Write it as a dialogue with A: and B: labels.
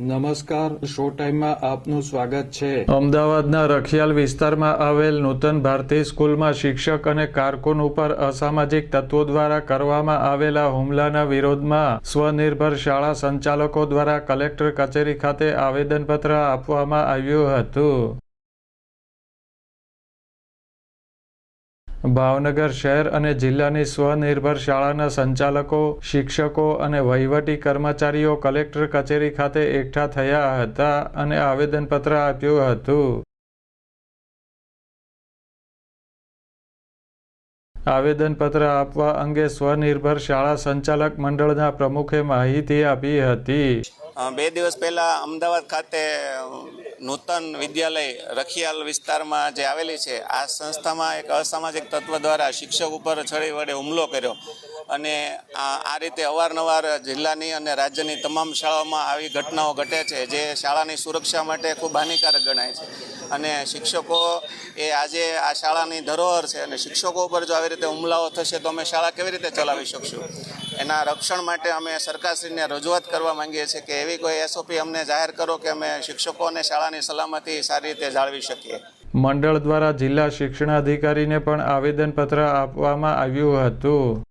A: નમસ્કાર શો ટાઈમમાં આપનું સ્વાગત છે.
B: અમદાવાદના રખિયાલ વિસ્તારમાં આવેલ નૂતન ભારતી સ્કૂલમાં શિક્ષક અને કારકુન ઉપર અસામાજિક તત્વો દ્વારા કરવામાં આવેલા હુમલાના વિરોધમાં સ્વનિર્ભર શાળા સંચાલકો દ્વારા કલેક્ટર કચેરી ખાતે આવેદનપત્ર આપવામાં આવ્યું હતું. ભાવનગર શહેર અને જિલ્લાની સ્વનિર્ભર શાળાના સંચાલકો, શિક્ષકો અને વહીવટી કર્મચારીઓ કલેક્ટર કચેરી ખાતે એકઠા થયા હતા અને આવેદનપત્ર આપ્યું હતું. આવેદનપત્ર આપવા અંગે સ્વનિર્ભર શાળા સંચાલક મંડળના પ્રમુખે માહિતી આપી હતી.
C: બે દિવસ પહેલા અમદાવાદ ખાતે નૂતન વિદ્યાલય રખિયાલ વિસ્તારમાં જે આવેલી છે, આ સંસ્થામાં એક અસામાજિક તત્વ દ્વારા શિક્ષક ઉપર છડી વડે હુમલો કર્યો. અને આ રીતે અવારનવાર જિલ્લાની અને રાજ્યની તમામ શાળાઓમાં આવી ઘટનાઓ ઘટે છે, જે શાળાની સુરક્ષા માટે ખૂબ હાનિકારક ગણાય છે. અને શિક્ષકો એ આજે આ શાળાની ધરોહર છે અને શિક્ષકો ઉપર જો આવી રીતે હુમલાઓ થશે, તો અમે શાળા કેવી રીતે ચલાવી શકશું? એના રક્ષણ માટે અમે સરકારશ્રીને રજૂઆત કરવા માંગીએ છીએ કે એવી કોઈ એસઓપી અમને જાહેર કરો કે અમે શિક્ષકો અને શાળાની સલામતી સારી રીતે જાળવી શકીએ.
B: મંડળ દ્વારા જિલ્લા શિક્ષણાધિકારીને પણ આવેદનપત્ર આપવામાં આવ્યું હતું.